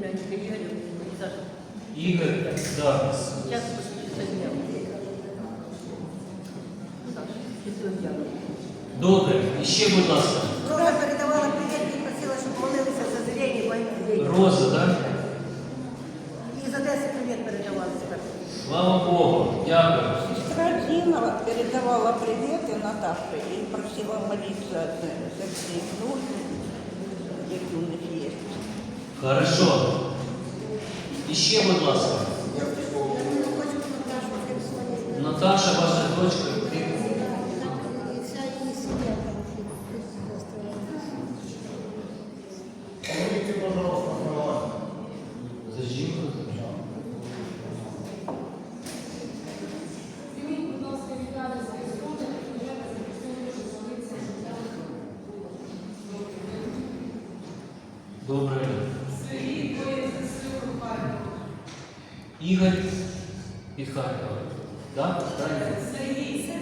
племянника Игоря. Саша, Ігор, да. сейчас послушай меня. Саша, Святой Дьявол. Добре, і ще, будь ласка. Роза передавала привіт і просила, щоб молилися за зрення моїх дітей. Роза, так? І за 10 привіт передавала тепер. Слава Богу, дякую. Сестра Дина передавала приветы Наташе и просила молиться за, за все нужды, які у них є. є. Хорошо. І ще, будь ласка. Наташа, ваша дочка. Добре. Ігор від Харкова. Так? Правильно?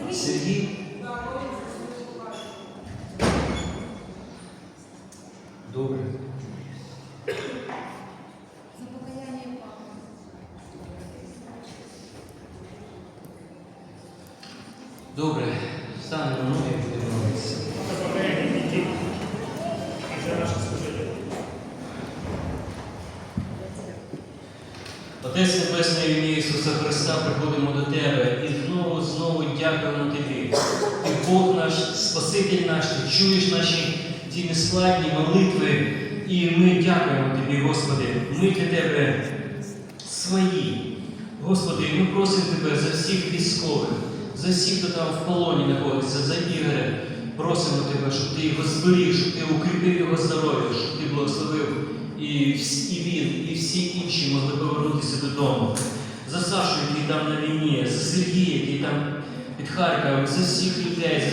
А, Сергій? Добре. Добре, станемо на ноги і будемо молитися. Отець Небесний ім'я Ісуса Христа приходимо до Тебе і знову, знову дякуємо Тобі. Ти Бог наш, Спаситель наш, Ти чуєш наші ті нескладні молитви, і ми дякуємо Тобі, Господи. Ми для Тебе свої. Господи, ми просимо Тебе за всіх військових, за всіх, хто там в полоні знаходиться, за Ігоря. Просимо Тебе, щоб Ти його зберіг, щоб Ти укріпив його здоров'я, щоб Ти благословив і, і він, і всі інші могли повернутися додому. За Сашу, який там на війні, за Сергія, який там під Харковом, за всіх людей,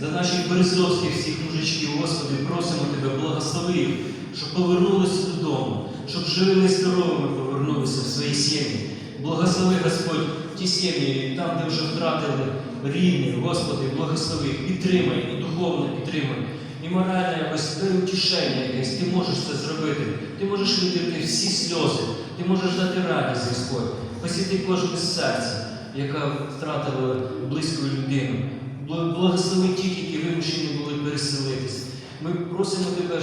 за, за наших березовських всіх мужичків, Господи, просимо Тебе, благослови їх, щоб повернулися додому, щоб живими і здоровими повернулися в свої сім'ї. Благослови, Господь, ті сім'ї, там, де вже втратили рідних, Господи, благослови, підтримай, духовно підтримай. І моральне якось дай утішення якесь, ти можеш це зробити. Ти можеш витерти всі сльози, ти можеш дати радість, Господь. Посіти кожне серце, яка втратила близьку людину. Благослови тих, які вимушені були переселитись. Ми просимо тебе,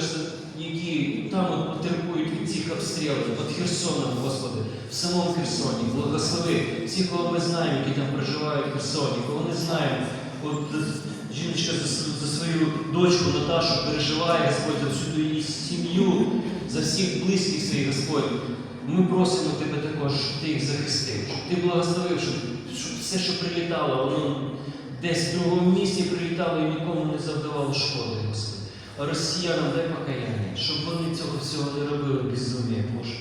які там от потерпують від цих обстрілів, від Херсона, Господи, в самому Херсоні. Благослови всіх, кого ми знаємо, які там проживають в Херсоні, кого не знаємо. От дочку Наташу переживає, Господь, за всю її сім'ю, за всіх близьких своїх, Господь. Ми просимо Тебе також, щоб Ти їх захистив, щоб Ти благословив, щоб, щоб все, що прилітало, воно десь в другому місці прилітало і нікому не завдавало шкоди, Господи. А росіянам дай покаяння, щоб вони цього всього не робили безумія, Боже.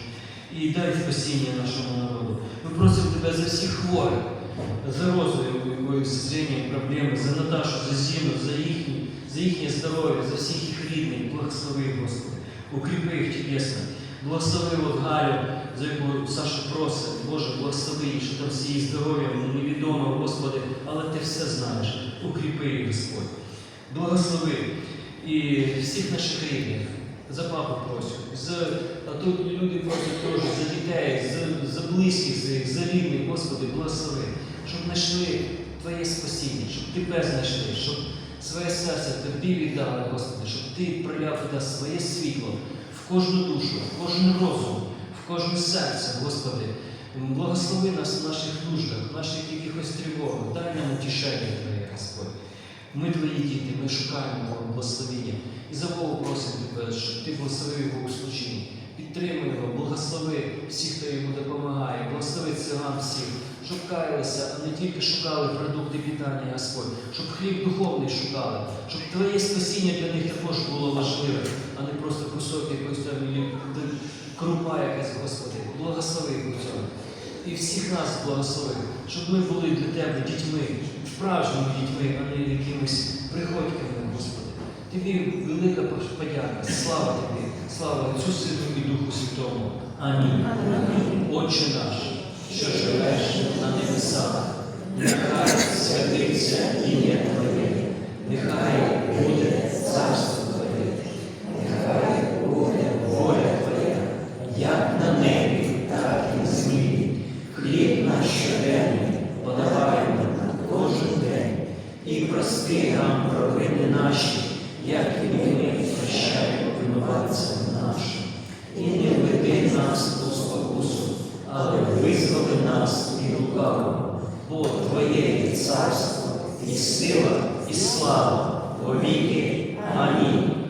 І дай спасіння нашому народу. Ми просимо Тебе за всіх хворих, за розою, у якої зрення проблеми, за Наташу, за Зіну, за їхнє здоров'я, за всіх їх рідних. Благослови, Господи. Укріпи їх тілесно. Благослови от Галю, за яку Саша просить. Боже, благослови їх, що там з її здоров'ям невідомо, Господи, але Ти все знаєш. Укріпи їх, Господь. Благослови і всіх наших рідних. За папу просять, за, а тут люди просять теж за дітей, за, за близьких своїх, за рідних, Господи, благослови, щоб знайшли Твоє спасіння, щоб Тебе знайшли, щоб своє серце Тобі віддали, Господи, щоб Ти проляв туди своє світло в кожну душу, в кожен розум, в кожне серце, Господи. Благослови нас в наших нуждах, в наших якихось тривогах, дай нам утішення Твоє, Господь. Ми твої діти, ми шукаємо благословення. І за Богу просимо тебе, щоб ти благословив його у служінні. Підтримуй його, благослови всіх, хто йому допомагає, благослови циган всіх, щоб каялися, а не тільки шукали продукти питання, Господь, щоб хліб духовний шукали, щоб твоє спасіння для них також було важливе, а не просто кусок якоїсь там крупа якась, Господи. Благослови цьому. І всіх нас благослови, щоб ми були для Тебе дітьми, справжніми дітьми, а не якимись приходьками, Господи. Тобі велика подяка, слава Тобі, слава Отцю Сину і Духу Святому. Амінь. Отче наш, що живеш на небесах, нехай святиться ім'я Твоє, нехай буде царство Твоє, нехай буде воля Твоя, як на небі, так і на землі. Хліб наш щоденний подавай нам кожен день. І прости нам провини наші, як бо Твоє царство, і сила, і слава, повіки. Амінь.